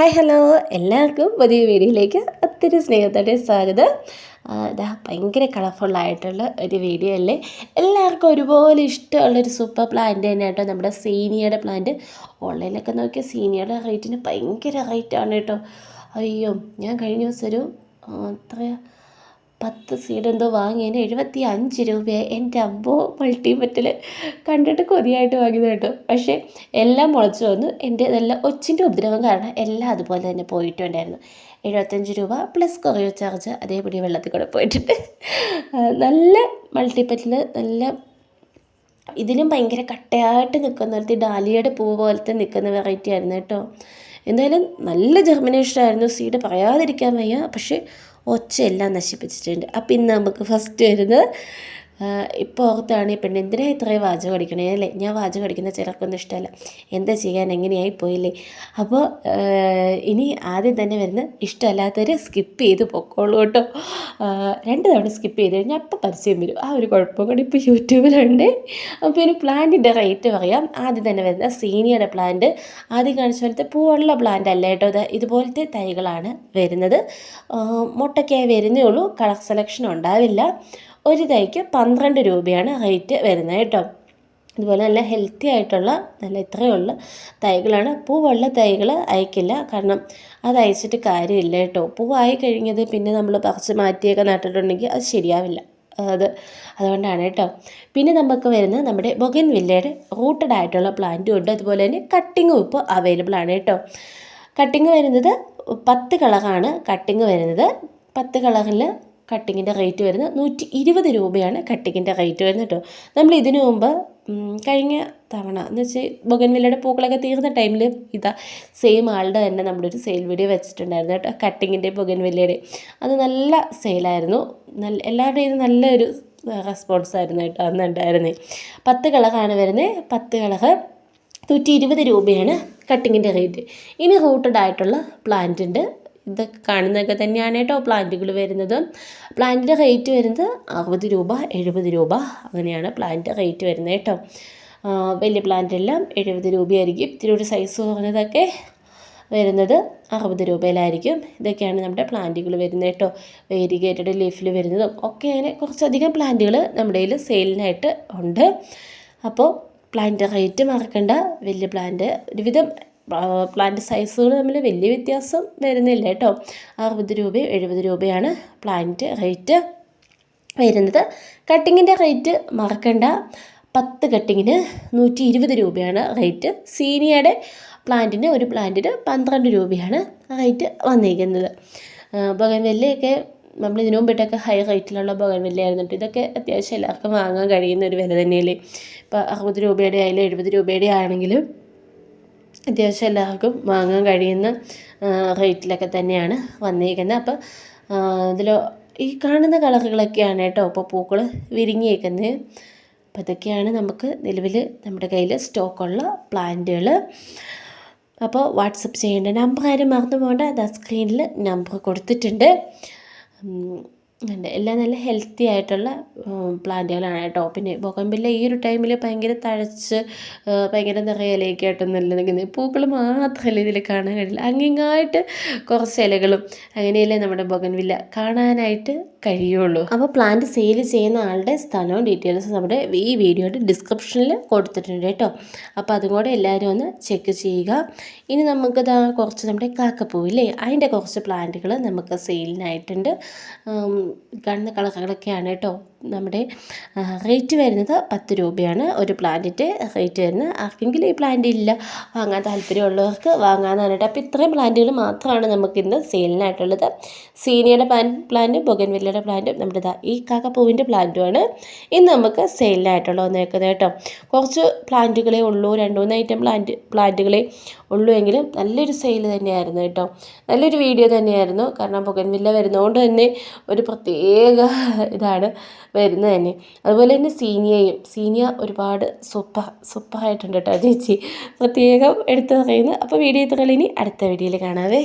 Hi hello എല്ലാവർക്കും പുതിയ വീഡിയോയിലേക്ക് ഒത്തിരി സ്നേഹത്തോടെ സ്വാഗതം. ഇതാ ഭയങ്കര കളർഫുള്ളായിട്ടുള്ള ഒരു വീഡിയോ അല്ലേ? എല്ലാവർക്കും ഒരുപോലെ ഇഷ്ടമുള്ളൊരു സൂപ്പർ പ്ലാന്റ് തന്നെ കേട്ടോ. നമ്മുടെ സീനിയയുടെ പ്ലാന്റ് ഓൺലൈനിലൊക്കെ നോക്കിയാൽ സീനിയയുടെ റേറ്റിന് ഭയങ്കര റേറ്റാണ് കേട്ടോ. അയ്യോ ഞാൻ കഴിഞ്ഞ ദിവസം ഒരു എത്രയാ? പത്ത് സീഡ് എന്തോ വാങ്ങിയതിന് എഴുപത്തി അഞ്ച് രൂപയായി എന്റെ അമ്പോ മൾട്ടിമെറ്റൽ കണ്ടിട്ട് കൊതിയായിട്ട് വാങ്ങിയത് കേട്ടോ. പക്ഷേ എല്ലാം മുളച്ചു വന്നു. എന്റെ നല്ല ഒച്ചിന്റെ ഉപദ്രവം കാരണം എല്ലാം അതുപോലെ തന്നെ പോയിട്ടുണ്ടായിരുന്നു. എഴുപത്തഞ്ച് രൂപ പ്ലസ് കൊറിയർ ചാർജ് അതേപടി വെള്ളത്തിൽ കൂടെ പോയിട്ടുണ്ട്. നല്ല മൾട്ടിപ്പറ്റിൽ നല്ല ഇതിലും ഭയങ്കര കട്ടയായിട്ട് നിൽക്കുന്ന പോലത്തെ ഡാലിയയുടെ പൂ പോലത്തെ നിൽക്കുന്ന വെറൈറ്റി ആയിരുന്നു കേട്ടോ. എന്തായാലും നല്ല ജെർമിനേഷൻ ആയിരുന്നു. സീഡ് പറയാതിരിക്കാൻ വയ്യ. പക്ഷേ ഒച്ചയെല്ലാം നശിപ്പിച്ചിട്ടുണ്ട്. അപ്പം ഇന്ന് നമുക്ക് ഫസ്റ്റ് വരുന്നത് ഇപ്പോൾ ഓർത്താണ് ഈ പെണ്ണ് എന്തിനാ ഇത്രയും വാചകം അടിക്കണേ അല്ലേ? ഞാൻ വാചകം അടിക്കുന്ന ചിലർക്കൊന്നും ഇഷ്ടമല്ല. എന്താ ചെയ്യാൻ? എങ്ങനെയായി പോയില്ലേ? അപ്പോൾ ഇനി ആദ്യം തന്നെ വരുന്ന ഇഷ്ടമല്ലാത്തവർ സ്കിപ്പ് ചെയ്ത് പൊക്കോളൂ കേട്ടോ. രണ്ട് തവണ സ്കിപ്പ് ചെയ്ത് കഴിഞ്ഞാൽ അപ്പോൾ പരസ്യം വരും. ആ ഒരു കുഴപ്പം കൂടി ഇപ്പോൾ യൂട്യൂബിലുണ്ട്. അപ്പോൾ ഇനി പ്ലാന്റിന്റെ റേറ്റ് പറയാം. ആദ്യം തന്നെ വരുന്ന സീനിയുടെ പ്ലാന്റ് ആദ്യം കാണിച്ച പോലത്തെ പൂവുള്ള പ്ലാന്റ് അല്ല കേട്ടോ ഇതുപോലത്തെ തൈകളാണ് വരുന്നത്. മുട്ടയ്ക്കായി വരുന്നേ ഉള്ളൂ. കളർ സെലക്ഷൻ ഉണ്ടാവില്ല. ഒരു തൈക്ക് പന്ത്രണ്ട് രൂപയാണ് റേറ്റ് വരുന്നത് കേട്ടോ. അതുപോലെ നല്ല ഹെൽത്തി ആയിട്ടുള്ള നല്ല ഇത്രയുള്ള തൈകളാണ്. പൂവുള്ള തൈകൾ അയക്കില്ല. കാരണം അത് അയച്ചിട്ട് കാര്യമില്ല കേട്ടോ. പൂവായി കഴിഞ്ഞത് പിന്നെ നമ്മൾ പറിച്ച് മാറ്റിയൊക്കെ നട്ടിട്ടുണ്ടെങ്കിൽ അത് ശരിയാവില്ല. അത് അതുകൊണ്ടാണ് കേട്ടോ. പിന്നെ നമുക്ക് വരുന്നത് നമ്മുടെ ബൊഗൻ വില്ലയുടെ റൂട്ടഡ് ആയിട്ടുള്ള പ്ലാന്റും ഉണ്ട്. അതുപോലെ തന്നെ കട്ടിങ്ങും ഇപ്പോൾ അവൈലബിൾ ആണ് കേട്ടോ. കട്ടിങ് വരുന്നത് പത്ത് കളറാണ്. കട്ടിങ് വരുന്നത് പത്ത് കളറിൽ കട്ടിങ്ങിന്റെ റേറ്റ് വരുന്നത് നൂറ്റി ഇരുപത് രൂപയാണ് കട്ടിങ്ങിന്റെ റേറ്റ് വരുന്നത് കേട്ടോ. നമ്മൾ ഇതിനു മുമ്പ് കഴിഞ്ഞ തവണ എന്ന് വെച്ചാൽ ബൊഗൻവില്ലയുടെ പൂക്കളൊക്കെ തീർന്ന ടൈമിൽ ഇതാ സെയിം ആളുടെ തന്നെ നമ്മുടെ ഒരു സെയിൽ വീഡിയോ വെച്ചിട്ടുണ്ടായിരുന്നു കേട്ടോ കട്ടിങ്ങിന്റെ ബൊഗൻവില്ലയുടെ അത് നല്ല സെയിലായിരുന്നു നല്ല എല്ലാവരുടെയും നല്ലൊരു റെസ്പോൺസ് ആയിരുന്നു കേട്ടോ അന്ന് ഉണ്ടായിരുന്നേ. പത്ത് കളറാണ് വരുന്നത് പത്ത് കളർ നൂറ്റി ഇരുപത് രൂപയാണ് കട്ടിങ്ങിന്റെ റേറ്റ് ഇനി റൂട്ടഡ് ആയിട്ടുള്ള പ്ലാന്റ് ഉണ്ട്. ഇതൊക്കെ കാണുന്നതൊക്കെ തന്നെയാണ് കേട്ടോ പ്ലാന്റുകൾ വരുന്നത്. പ്ലാന്റിന്റെ റേറ്റ് വരുന്നത് അറുപത് രൂപ എഴുപത് രൂപ അങ്ങനെയാണ് പ്ലാന്റിന്റെ റേറ്റ് വരുന്നത് കേട്ടോ. വലിയ പ്ലാന്റ് എല്ലാം എഴുപത് രൂപയായിരിക്കും. ഇത്തിരി ഒരു സൈസ് കുറഞ്ഞതൊക്കെ വരുന്നത് അറുപത് രൂപയിലായിരിക്കും. ഇതൊക്കെയാണ് നമ്മുടെ പ്ലാന്റുകൾ വരുന്നത് കേട്ടോ. വേരിഗേറ്റഡ് ലീഫിൽ വരുന്നതും ഒക്കെ അങ്ങനെ കുറച്ചധികം പ്ലാന്റുകൾ നമ്മുടെ കയ്യിൽ സെയിലിനായിട്ട് ഉണ്ട്. അപ്പോൾ പ്ലാന്റ് റേറ്റ് മറക്കണ്ട. വലിയ പ്ലാന്റ് ഒരുവിധം പ്ലാന്റ് സൈസുകൾ തമ്മിൽ വലിയ വ്യത്യാസം വരുന്നില്ല കേട്ടോ. അറുപത് രൂപയും എഴുപത് രൂപയാണ് പ്ലാന്റ് റേറ്റ് വരുന്നത്. കട്ടിങ്ങിന്റെ റേറ്റ് മറക്കണ്ട. പത്ത് കട്ടിങ്ങിന് നൂറ്റി ഇരുപത് രൂപയാണ് റേറ്റ് സീനിയയുടെ പ്ലാന്റിന് ഒരു പ്ലാന്റിന് പന്ത്രണ്ട് രൂപയാണ് റേറ്റ് വന്നിരിക്കുന്നത് ബൊഗൻവെല്ലയൊക്കെ നമ്മൾ ഇതിനു മുമ്പിട്ടൊക്കെ ഹൈ റേറ്റിലുള്ള ബൊഗൻവെല്ലയായിരുന്നു ഇതൊക്കെ അത്യാവശ്യം എല്ലാവർക്കും വാങ്ങാൻ കഴിയുന്ന ഒരു വില തന്നെയല്ലേ. ഇപ്പോൾ അറുപത് രൂപയുടെ ആയാലും എഴുപത് രൂപയുടെ ആണെങ്കിലും അത്യാവശ്യം എല്ലാവർക്കും വാങ്ങാൻ കഴിയുന്ന റേറ്റിലൊക്കെ തന്നെയാണ് വന്നിരിക്കുന്നത് അപ്പോൾ ഇതിൽ ഈ കാണുന്ന കളറുകളൊക്കെയാണ് കേട്ടോ ഇപ്പോൾ പൂക്കൾ വിരിഞ്ഞേക്കുന്നത്. അപ്പോൾ ഇതൊക്കെയാണ് നമുക്ക് നിലവിൽ നമ്മുടെ കയ്യിൽ സ്റ്റോക്കുള്ള പ്ലാന്റുകൾ അപ്പോൾ വാട്സപ്പ് ചെയ്യേണ്ട നമ്പർ ആരും മറന്നു പോകേണ്ട അതാ സ്ക്രീനിൽ നമ്പർ കൊടുത്തിട്ടുണ്ട്. എല്ലാം നല്ല ഹെൽത്തി ആയിട്ടുള്ള പ്ലാന്റുകളാണ് കേട്ടോ. പിന്നെ ബോഗൺവില്ല ഈ ഒരു ടൈമിൽ ഭയങ്കര തഴച്ച് ഭയങ്കര നിറയെ ഇലയൊക്കെ ആയിട്ട് നല്ല നിൽക്കുന്നത് പൂക്കൾ മാത്രമല്ല ഇതിൽ കാണാൻ കഴിയില്ല അങ്ങിങ്ങായിട്ട് കുറച്ച് ഇലകളും അങ്ങനെയല്ലേ നമ്മുടെ ബൊഗൻവില്ല കാണാനായിട്ട് കഴിയുള്ളൂ. അപ്പോൾ പ്ലാന്റ് സെയിൽ ചെയ്യുന്ന ആളുടെ സ്ഥലവും ഡീറ്റെയിൽസും നമ്മുടെ ഈ വീഡിയോയുടെ ഡിസ്ക്രിപ്ഷനിൽ കൊടുത്തിട്ടുണ്ട് കേട്ടോ. അപ്പോൾ അതും കൂടെ എല്ലാവരും ഒന്ന് ചെക്ക് ചെയ്യുക. ഇനി നമുക്ക് നമുക്കിതാ കുറച്ച് നമ്മുടെ കാക്കപ്പൂവില്ലേ അതിന്റെ കുറച്ച് പ്ലാന്റുകൾ നമുക്ക് സെയിലിനായിട്ടുണ്ട് കാണുന്ന കളറുകളൊക്കെയാണ് കേട്ടോ. നമ്മുടെ റേറ്റ് വരുന്നത് പത്ത് രൂപയാണ്. ഒരു പ്ലാന്റിന്റെ റേറ്റ് വരുന്നത് ആർക്കെങ്കിലും ഈ പ്ലാന്റ് ഇല്ല വാങ്ങാൻ താല്പര്യമുള്ളവർക്ക് വാങ്ങാമെന്നാണ് കേട്ടോ അപ്പോൾ ഇത്രയും പ്ലാന്റുകൾ മാത്രമാണ് നമുക്കിന്ന് സെയിലിനായിട്ടുള്ളത് സീനിയയുടെ പ്ലാൻ പ്ലാന്റും ബൊഗൻവില്ലയുടെ പ്ലാന്റും നമ്മുടെ ഇതാ ഈ കാക്കപ്പൂവിന്റെ പ്ലാന്റുമാണ് ഇന്ന് നമുക്ക് സെയിലിനായിട്ടുള്ള വന്നേക്കുന്നത് കേട്ടോ. കുറച്ച് പ്ലാന്റുകളേ ഉള്ളൂ രണ്ട് മൂന്ന് ഐറ്റം പ്ലാന്റ് പ്ലാന്റുകളെ ഉള്ളൂ എങ്കിലും നല്ലൊരു സെയിൽ തന്നെയായിരുന്നു കേട്ടോ. നല്ലൊരു വീഡിയോ തന്നെയായിരുന്നു. കാരണം ബൊഗൻവില്ല വരുന്നതുകൊണ്ട് തന്നെ ഒരു പ്രത്യേക ഇതാണ്. വരുന്നത് തന്നെ. അതുപോലെ തന്നെ സീനിയയും സീനിയ ഒരുപാട് സൂപ്പർ സൂപ്പറായിട്ടുണ്ട് കേട്ടോ ചേച്ചി. പ്രത്യേകം എടുത്തു പറയുന്നത് അപ്പോൾ വീഡിയോ ഇത്രയും ഇനി അടുത്ത വീഡിയോയിൽ കാണാവേ.